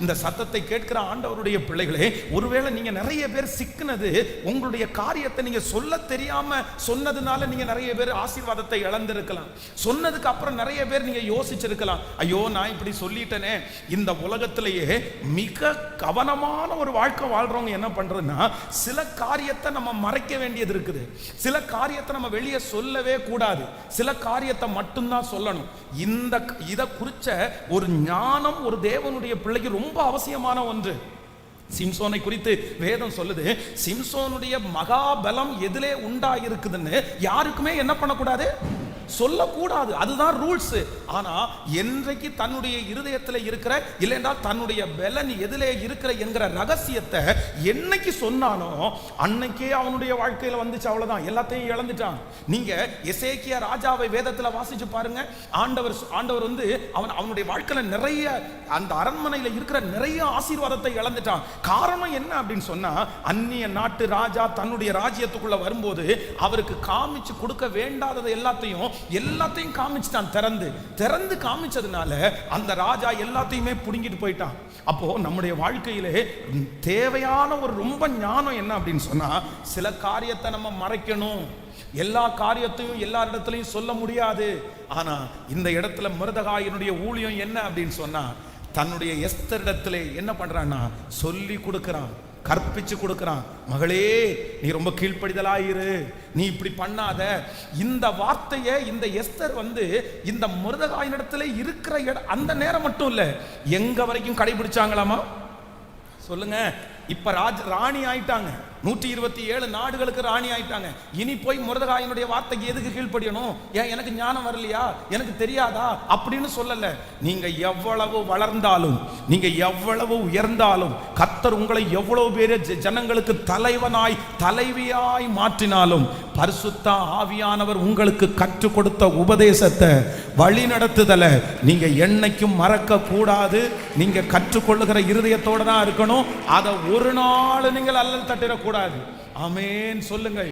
இந்த சத்தத்தை கேட்கிற ஆண்டவருடைய பிள்ளைகளே ஒருவேளை நீங்க நிறைய பேர் சிக்கினது உங்களுடைய காரியத்தை நீங்க சொல்ல தெரியாம சொன்னதுனால நீங்க நிறைய பேர் ஆசீர்வாதத்தை இழந்திருக்கலாம். சொன்னதுக்கு அப்புறம் நிறைய பேர் நீங்க யோசிச்சிருக்கலாம். ஐயோ நான் இப்படி சொல்லிட்டேனே. இந்த உலகத்திலேயே மிக கவனமான ஒரு வாழ்க்கை வாழ்றவங்க என்ன பண்றதுன்னா சில காரியத்தை நம்ம மறைக்க வேண்டியது இருக்குது. சில காரியத்தை நம்ம வெளியே சொல்லவே கூடாது. சில காரியத்தை மட்டும்தான் சொல்லணும். இந்த இதை குறிச்ச ஒரு ஞானம் ஒரு தேவனுடைய பிள்ளைக்கு ரொம்ப ரொம்ப அவசியமான ஒன்று. சிம்சோனை குறித்து வேதம் சொல்லுது சிம்சோனுடைய மகாபலம் எதிலே உண்டாயிருக்குதுன்னு யாருக்குமே என்ன பண்ணக்கூடாது? சொல்லக்கூடாது. அதுதான் ரூல்ஸ் ஆனா என்றைக்கு தன்னுடைய இருதயத்தில் இருக்கிற இல்லைன்னா தன்னுடைய பலன் எதிலே இருக்கிற என்கிற ரகசியத்தை என்னைக்கு சொன்னானோ அன்னைக்கே அவனுடைய வாழ்க்கையில வந்துச்சு அவ்வளவுதான். எல்லாத்தையும் இழந்துட்டான். நீங்க எசேக்கிய ராஜாவை வேதத்துல வாசிச்சு பாருங்க. ஆண்டவர் ஆண்டவர் வந்து அவன் அவனுடைய வாழ்க்கையில நிறைய அந்த அரண்மனையில இருக்கிற நிறைய ஆசீர்வாதத்தை இழந்துட்டான். காரணம் என்ன அப்படின்னு சொன்னா அந்நிய நாட்டு ராஜா தன்னுடைய ராஜ்யத்துக்குள்ள வரும்போது அவருக்கு காமிச்சு கொடுக்க வேண்டாததை எல்லாத்தையும் எல்லாத்தையும் காமிச்சிட்டான் திறந்து. திறந்து காமிச்சதுனால அந்த ராஜா எல்லாத்தையுமே புடுங்கிட்டு போயிட்டான். அப்போ நம்முடைய வாழ்க்கையிலே தேவையான ஒரு ரொம்ப ஞானம் என்ன அப்படின்னு சொன்னா சில காரியத்தை நம்ம மறைக்கணும். எல்லா காரியத்தையும் எல்லாரிடத்துலையும் சொல்ல முடியாது. ஆனா இந்த இடத்துல மிருதகாயனுடைய ஊழியம் என்ன அப்படின்னு சொன்னா தன்னுடைய எஸ்தரிடத்திலே என்ன பண்றான்னா சொல்லி கொடுக்கிறான். கற்பிச்சு கொடுக்குறான். மகளே நீ ரொம்ப கீழ்ப்படிதலாயிரு. நீ இப்படி பண்ணாத. இந்த வார்த்தையை இந்த எஸ்தர் வந்து இந்த மிருதகாயினிடத்துல இருக்கிற இடம் அந்த நேரம் மட்டும் இல்ல எங்க வரைக்கும் கடைபிடிச்சாங்களாமா? சொல்லுங்க. இப்ப ராஜ் ராணி ஆயிட்டாங்க. நூற்றி இருபத்தி ஏழு நாடுகளுக்கு ராணி ஆயிட்டாங்க. இனி போய் முருதகாயனுடைய வார்த்தைக்கு எதுக்கு கீழ்ப்படியணும்? ஏன் எனக்கு ஞானம் வரலையா? எனக்கு தெரியாதா? அப்படின்னு சொல்லல. நீங்க எவ்வளவு வளர்ந்தாலும் நீங்க எவ்வளவு உயர்ந்தாலும் கத்தர் உங்களை எவ்வளவு பேர் ஜனங்களுக்கு தலைவனாய் தலைவியாய் மாற்றினாலும் பரிசுத்த ஆவியானவர் உங்களுக்கு கற்றுக் கொடுத்த உபதேசத்தை வழி நடத்துதல நீங்க என்னைக்கும் மறக்க கூடாது நீங்க கற்றுக்கொள்ளுகிற இருதயத்தோட தான் இருக்கணும். அதை ஒரு நாள் நீங்கள் அல்லல் தட்டிடக்கூடாது. அமேன் சொல்லுங்கள்.